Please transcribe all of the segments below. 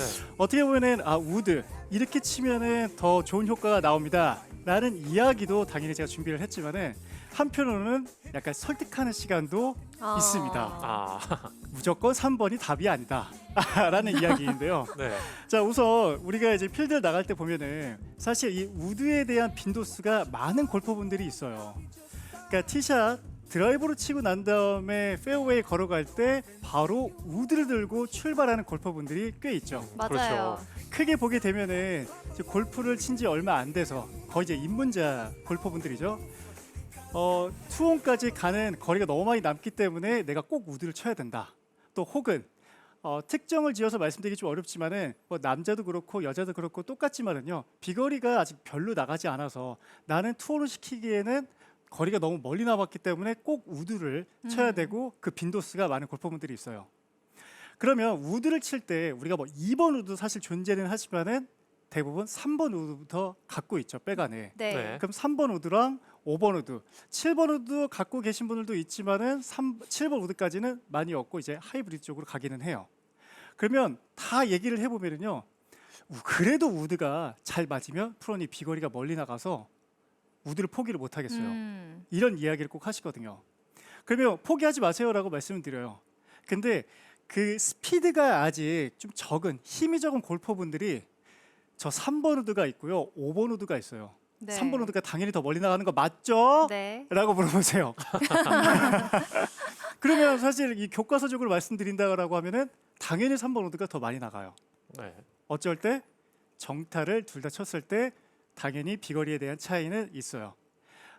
네. 어떻게 보면은 아 우드 이렇게 치면은 더 좋은 효과가 나옵니다. 라는 이야기도 당연히 제가 준비를 했지만은 한편으로는 약간 설득하는 시간도 아. 있습니다. 아, 무조건 3번이 답이 아니다. 라는 이야기인데요. 네. 자 우선 우리가 이제 필드를 나갈 때 보면은 사실 이 우드에 대한 빈도수가 많은 골퍼분들이 있어요. 그러니까 티샷 드라이브로 치고 난 다음에 페어웨이 걸어갈 때 바로 우드를 들고 출발하는 골퍼분들이 꽤 있죠. 맞아요. 크게 보게 되면은 이제 골프를 친 지 얼마 안 돼서 거의 이제 입문자 골퍼분들이죠. 어, 투혼까지 가는 거리가 너무 많이 남기 때문에 내가 꼭 우드를 쳐야 된다. 또 혹은 어, 특정을 지어서 말씀드리기 좀 어렵지만은 뭐 남자도 그렇고 여자도 그렇고 똑같지만은요 비거리가 아직 별로 나가지 않아서 나는 투혼을 시키기에는 거리가 너무 멀리 나왔기 때문에 꼭 우드를 쳐야 음. 되고 그 빈도수가 많은 골퍼분들이 있어요. 그러면 우드를 칠 때 우리가 뭐 2번 우드 사실 존재는 하지만은 대부분 3번 우드부터 갖고 있죠 백안에. 네. 네. 그럼 3번 우드랑 5번 우드, 7번 우드 갖고 계신 분들도 있지만은 3, 7번 우드까지는 많이 없고 이제 하이브리드 쪽으로 가기는 해요. 그러면 다 얘기를 해보면은요, 우- 그래도 우드가 잘 맞으면 프로니 비거리가 멀리 나가서 우드를 포기를 못 하겠어요. 음. 이런 이야기를 꼭 하시거든요. 그러면 포기하지 마세요라고 말씀을 드려요. 근데 그 스피드가 아직 좀 적은 힘이 적은 골퍼분들이 저 3번 우드가 있고요. 5번 우드가 있어요. 네. 3번 우드가 당연히 더 멀리 나가는 거 맞죠? 네. 라고 물어보세요. 그러면 사실 이 교과서적으로 말씀드린다고 하면은 당연히 3번 우드가 더 많이 나가요. 네. 어쩔 때 정타를 둘 다 쳤을 때 당연히 비거리에 대한 차이는 있어요.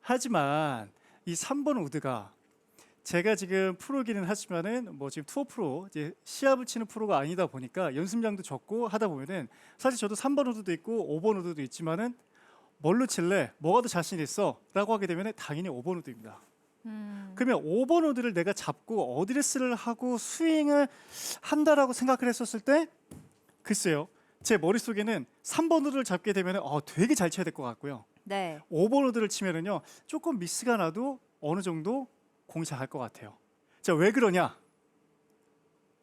하지만 이 3번 우드가 제가 지금 프로기는 하지만은 뭐 지금 투어 프로 이제 시합을 치는 프로가 아니다 보니까 연습량도 적고 하다 보면은 사실 저도 3번 우드도 있고 5번 우드도 있지만은 뭘로 칠래? 뭐가 더 자신 있어? 라고 하게 되면은 당연히 5번 우드입니다. 음. 그러면 5번 우드를 내가 잡고 어드레스를 하고 스윙을 한다라고 생각을 했었을 때 글쎄요. 제 머릿속에는 3번 우드를 잡게 되면 어, 되게 잘 쳐야 될 것 같고요. 네. 5번 우드를 치면은요. 조금 미스가 나도 어느 정도 공이 잘 갈 것 같아요. 자, 왜 그러냐?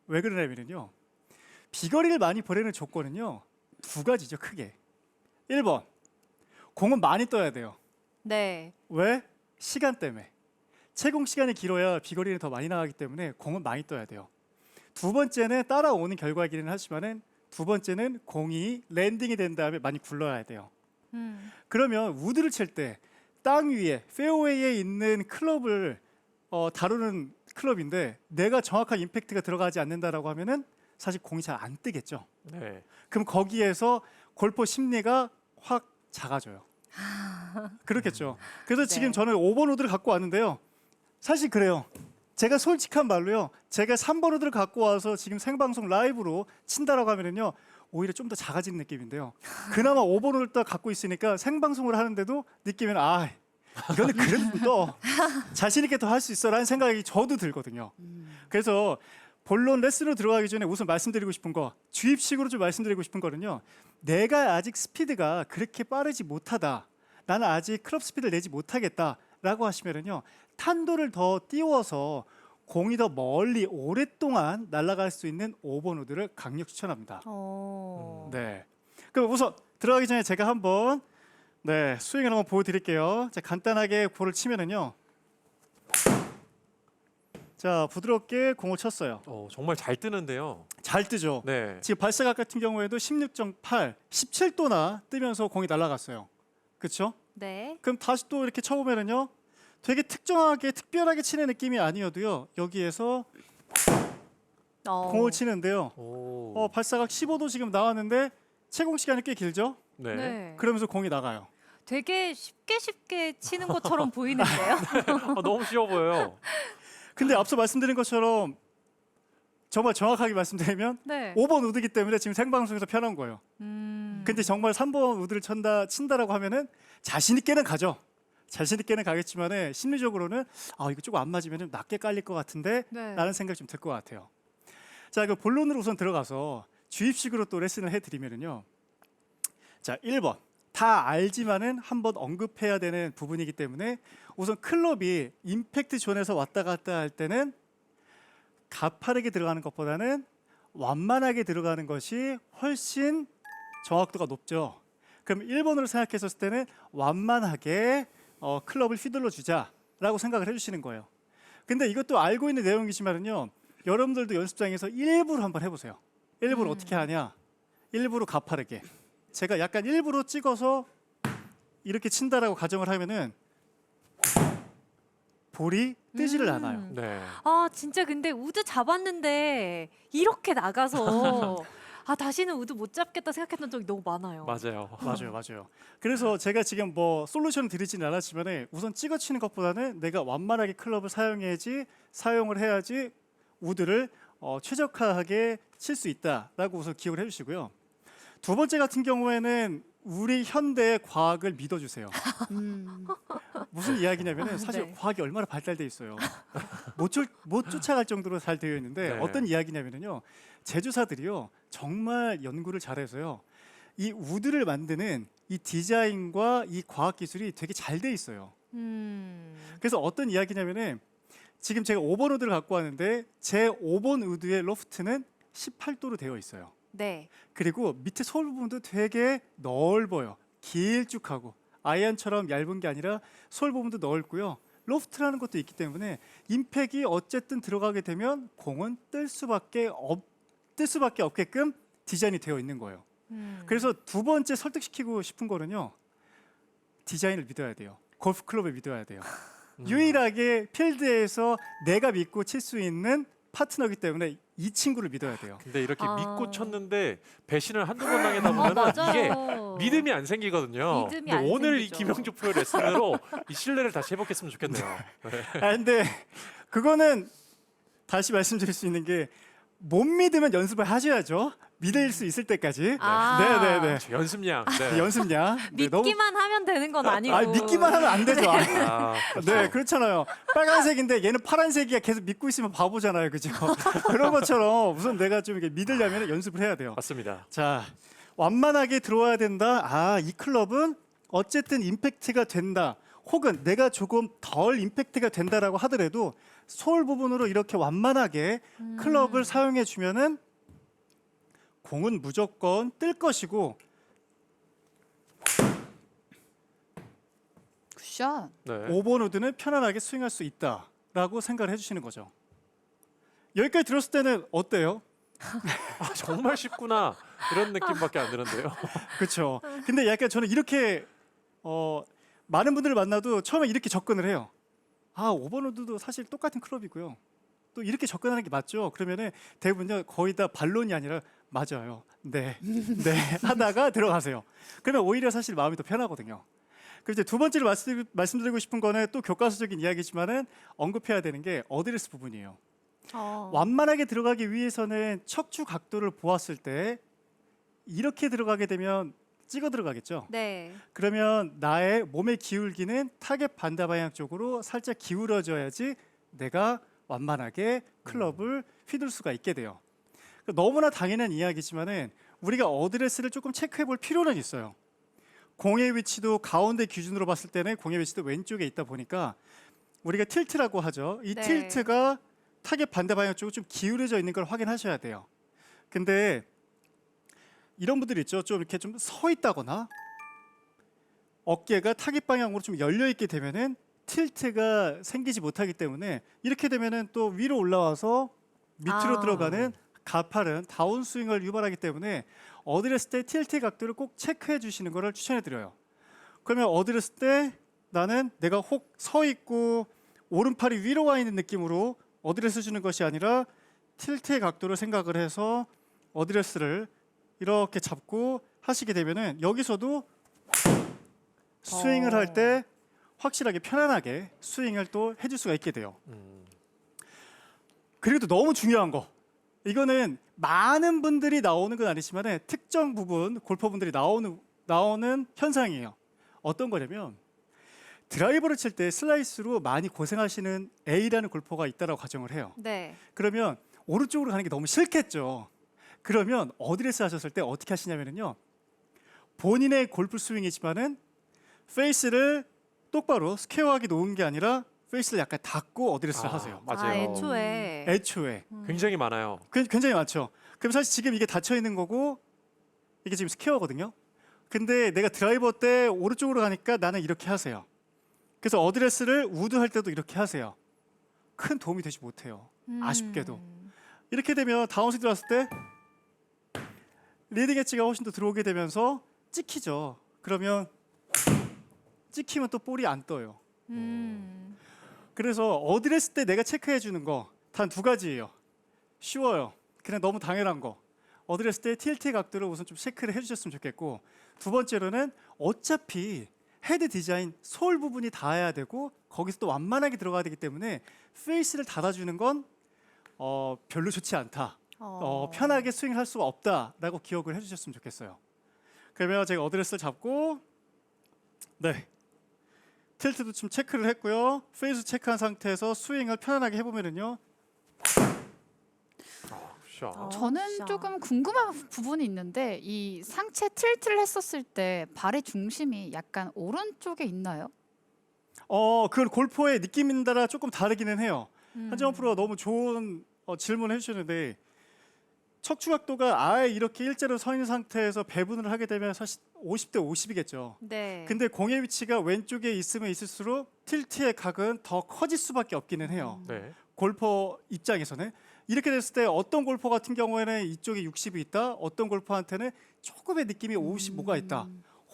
왜 그러냐면요. 비거리를 많이 보내는 조건은요. 두 가지죠, 크게. 1번. 공은 많이 떠야 돼요. 네. 왜? 시간 때문에. 채공 시간이 길어야 비거리는 더 많이 나가기 때문에 공은 많이 떠야 돼요. 두 번째는 따라오는 결과이기는 하지만은 두 번째는 공이 랜딩이 된 다음에 많이 굴러야 돼요. 음. 그러면 우드를 칠 때 땅 위에 페어웨이에 있는 클럽을 어, 다루는 클럽인데 내가 정확한 임팩트가 들어가지 않는다라고 하면은 사실 공이 잘 안 뜨겠죠. 네. 그럼 거기에서 골퍼 심리가 확 작아져요. 그렇겠죠. 그래서 지금 네. 저는 5번 우드를 갖고 왔는데요. 사실 그래요. 제가 솔직한 말로요. 제가 3번 우드를 갖고 와서 지금 생방송 라이브로 친다라고 하면은요. 오히려 좀 더 작아지는 느낌인데요. 그나마 5번 우드를 딱 갖고 있으니까 생방송을 하는데도 느끼면 아 이거는 그래도 더 자신 있게 더 할 수 있어라는 생각이 저도 들거든요. 그래서 본론 레슨으로 들어가기 전에 우선 말씀드리고 싶은 거 주입식으로 좀 말씀드리고 싶은 거는요. 내가 아직 스피드가 그렇게 빠르지 못하다. 나는 아직 클럽 스피드를 내지 못하겠다라고 하시면은요. 탄도를 더 띄워서 공이 더 멀리 오랫동안 날아갈 수 있는 5번 우드를 강력 추천합니다. 오. 네. 그럼 우선 들어가기 전에 제가 한번 네 스윙을 한번 보여드릴게요. 자 간단하게 볼을 치면은요. 자 부드럽게 공을 쳤어요. 어, 정말 잘 뜨는데요. 잘 뜨죠. 네. 지금 발사각 같은 경우에도 16.8, 17도나 뜨면서 공이 날아갔어요. 그렇죠? 네. 그럼 다시 또 이렇게 쳐보면은요, 되게 특정하게 특별하게 치는 느낌이 아니어도요, 여기에서 어. 공을 치는데요. 오. 어, 발사각 15도 지금 나왔는데 채공 시간이 꽤 길죠? 네. 네. 그러면서 공이 나가요. 되게 쉽게 쉽게 치는 것처럼 보이는데요. 아, 너무 쉬워 보여요. 근데 앞서 말씀드린 것처럼 정말 정확하게 말씀드리면 네. 5번 우드기 때문에 지금 생방송에서 편한 거예요. 음. 근데 정말 3번 우드를 친다 친다라고 하면은 자신 있게는 가죠. 자신 있게는 가겠지만은 심리적으로는 아 이거 조금 안 맞으면 낮게 깔릴 것 같은데 네. 라는 생각이 좀 들 것 같아요. 자, 그 본론으로 우선 들어가서 주입식으로 또 레슨을 해드리면은요. 자, 1번 다 알지만은 한번 언급해야 되는 부분이기 때문에 우선 클럽이 임팩트 존에서 왔다 갔다 할 때는 가파르게 들어가는 것보다는 완만하게 들어가는 것이 훨씬 정확도가 높죠. 그럼 1번으로 생각했었을 때는 완만하게 어, 클럽을 휘둘러 주자라고 생각을 해주시는 거예요. 근데 이것도 알고 있는 내용이지만은요, 여러분들도 연습장에서 일부러 한번 해보세요. 일부러 음. 어떻게 하냐? 일부러 가파르게. 제가 약간 일부러 찍어서 이렇게 친다라고 가정을 하면은 볼이 뜨지를 음. 않아요. 네. 아 진짜 근데 우드 잡았는데 이렇게 나가서 아 다시는 우드 못 잡겠다 생각했던 적이 너무 많아요. 맞아요. 맞아요, 맞아요. 그래서 제가 지금 뭐 솔루션을 드리지는 않았지만 우선 찍어치는 것보다는 내가 완만하게 클럽을 사용해야지 사용을 해야지 우드를 어, 최적화하게 칠 수 있다라고 우선 기억을 해주시고요. 두 번째 같은 경우에는 우리 현대 과학을 믿어주세요. 음. 무슨 이야기냐면은 사실 네. 과학이 얼마나 발달돼 있어요. 못, 쫓, 못 쫓아갈 정도로 잘 되어 있는데 네. 어떤 이야기냐면요. 제조사들이요 정말 연구를 잘해서요. 이 우드를 만드는 이 디자인과 이 과학 기술이 되게 잘 돼 있어요. 음. 그래서 어떤 이야기냐면은 지금 제가 5번 우드를 갖고 왔는데 제 5번 우드의 로프트는 18도로 되어 있어요. 네. 그리고 밑에 솔 부분도 되게 넓어요. 길쭉하고 아이언처럼 얇은 게 아니라 솔 부분도 넓고요. 로프트라는 것도 있기 때문에 임팩이 어쨌든 들어가게 되면 공은 뜰 수밖에 없, 뜰 수밖에 없게끔 디자인이 되어 있는 거예요. 음. 그래서 두 번째 설득시키고 싶은 거는요. 디자인을 믿어야 돼요. 골프 클럽을 믿어야 돼요. 음. 유일하게 필드에서 내가 믿고 칠 수 있는 파트너기 때문에 이 친구를 믿어야 돼요. 근데 이렇게 아. 믿고 쳤는데 배신을 한두 번 당하다 아 보면 이게 맞아요. 믿음이 안 생기거든요. 믿음이 근데 안 오늘 이 생기죠. 김영주 프로의 레슨으로 이 신뢰를 다시 회복했으면 좋겠네요. 네. 아 근데 그거는 다시 말씀드릴 수 있는 게 못 믿으면 연습을 하셔야죠. 믿을 수 있을 때까지. 아. 네 네네. 저 연습량. 네. 연습량. 네, 너무- 믿기만 하면 되는 건 아니고. 아 믿기만 하면 안 되죠. 아, 아, 네, 그렇잖아요. 빨간색인데 얘는 파란색이야. 계속 믿고 있으면 바보잖아요, 그죠? 그런 것처럼 우선 내가 좀 이렇게 믿으려면 연습을 해야 돼요. 맞습니다. 자, 완만하게 들어와야 된다. 아, 이 클럽은 어쨌든 임팩트가 된다. 혹은 내가 조금 덜 임팩트가 된다라고 하더라도 솔 부분으로 이렇게 완만하게 음. 클럽을 사용해 주면은 공은 무조건 뜰 것이고 굿샷. 네. 5번 우드는 편안하게 스윙할 수 있다라고 생각을 해주시는 거죠. 여기까지 들었을 때는 어때요? 아, 정말 쉽구나 이런 느낌밖에 안 드는데요. 그렇죠. 근데 약간 저는 이렇게 어, 많은 분들을 만나도 처음에 이렇게 접근을 해요. 아, 5번 우드도 사실 똑같은 클럽이고요. 또 이렇게 접근하는 게 맞죠? 그러면은 대부분요 거의 다 반론이 아니라 맞아요. 네, 네 하다가 들어가세요. 그러면 오히려 사실 마음이 더 편하거든요. 그리고 이제 두 번째로 말씀, 말씀드리고 싶은 거는 또 교과서적인 이야기지만은 언급해야 되는 게 어드레스 부분이에요. 어. 완만하게 들어가기 위해서는 척추 각도를 보았을 때 이렇게 들어가게 되면 찍어 들어가겠죠. 네. 그러면 나의 몸의 기울기는 타겟 반대 방향 쪽으로 살짝 기울어져야지 내가 완만하게 클럽을 휘둘 수가 있게 돼요. 그러니까 너무나 당연한 이야기지만은 우리가 어드레스를 조금 체크해 볼 필요는 있어요. 공의 위치도 가운데 기준으로 봤을 때는 공의 위치도 왼쪽에 있다 보니까 우리가 틸트라고 하죠. 이 네. 틸트가 타겟 반대 방향 쪽으로 좀 기울어져 있는 걸 확인하셔야 돼요. 근데 이런 분들 있죠. 좀 이렇게 좀 서 있다거나 어깨가 타깃 방향으로 좀 열려 있게 되면은 틸트가 생기지 못하기 때문에 이렇게 되면은 또 위로 올라와서 밑으로 아. 들어가는 가파른 다운 스윙을 유발하기 때문에 어드레스 때 틸트 각도를 꼭 체크해 주시는 것을 추천해 드려요. 그러면 어드레스 때 나는 내가 혹 서 있고 오른팔이 위로 와 있는 느낌으로 어드레스 주는 것이 아니라 틸트의 각도를 생각을 해서 어드레스를 이렇게 잡고 하시게 되면은 여기서도 스윙을 할 때 확실하게 편안하게 스윙을 또 해줄 수가 있게 돼요. 음, 그리고 또 너무 중요한 거 이거는 많은 분들이 나오는 건 아니지만 특정 부분 골퍼분들이 나오는 나오는 현상이에요. 어떤 거냐면 드라이버를 칠 때 슬라이스로 많이 고생하시는 A라는 골퍼가 있다라고 가정을 해요. 네. 그러면 오른쪽으로 가는 게 너무 싫겠죠. 그러면 어드레스 하셨을 때 어떻게 하시냐면요. 본인의 골프 스윙이지만은 페이스를 똑바로 스퀘어하게 놓은 게 아니라 페이스를 약간 닫고 어드레스를 아, 하세요. 맞아요. 아, 애초에. 애초에 음. 굉장히 많아요. 그- 굉장히 많죠. 그럼 사실 지금 이게 닫혀 있는 거고 이게 지금 스퀘어거든요. 근데 내가 드라이버 때 오른쪽으로 가니까 나는 이렇게 하세요. 그래서 어드레스를 우드 할 때도 이렇게 하세요. 큰 도움이 되지 못해요. 아쉽게도. 음. 이렇게 되면 다운스윙 들어왔을 때 리딩 엣지가 훨씬 더 들어오게 되면서 찍히죠. 그러면 찍히면 또 볼이 안 떠요. 음. 그래서 어드레스 때 내가 체크해 주는 거 단 두 가지예요. 쉬워요. 그냥 너무 당연한 거. 어드레스 때 틸트 각도를 우선 좀 체크를 해주셨으면 좋겠고 두 번째로는 어차피 헤드 디자인 솔 부분이 닿아야 되고 거기서 또 완만하게 들어가야 되기 때문에 페이스를 닫아주는 건 어, 별로 좋지 않다. 어, 편하게 스윙할 수가 없다라고 기억을 해주셨으면 좋겠어요. 그러면 제가 어드레스를 잡고 네 틸트도 좀 체크를 했고요. 페이스 체크한 상태에서 스윙을 편안하게 해보면은요. 샷. 어. 저는 진짜. 조금 궁금한 부분이 있는데 이 상체 틸트를 했었을 때 발의 중심이 약간 오른쪽에 있나요? 어, 그건 골퍼의 느낌에 따라 조금 다르기는 해요. 음. 한정원 프로가 너무 좋은 어, 질문을 해주셨는데 척추 각도가 아예 이렇게 일자로 서 있는 상태에서 배분을 하게 되면 사실 50대 50이겠죠. 네. 근데 공의 위치가 왼쪽에 있으면 있을수록 틸트의 각은 더 커질 수밖에 없기는 해요. 네. 골퍼 입장에서는 이렇게 됐을 때 어떤 골퍼 같은 경우에는 이쪽에 60이 있다, 어떤 골퍼한테는 조금의 느낌이 55가 있다.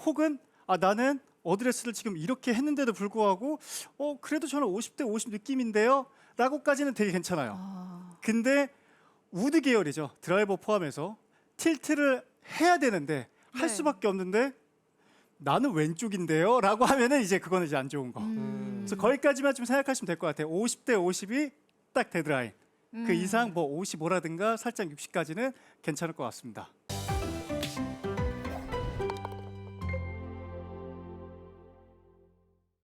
혹은 아 나는 어드레스를 지금 이렇게 했는데도 불구하고 어 그래도 저는 50대 50 느낌인데요 라고까지는 되게 괜찮아요. 아, 근데 우드 계열이죠 드라이버 포함해서 틸트를 해야 되는데 할 네. 수밖에 없는데 나는 왼쪽인데요라고 하면은 이제 그거는 이제 안 좋은 거. 음. 그래서 거기까지만 좀 생각하시면 될 것 같아요. 50대 50이 딱 데드라인. 그 음. 이상 뭐 55라든가 살짝 60까지는 괜찮을 것 같습니다.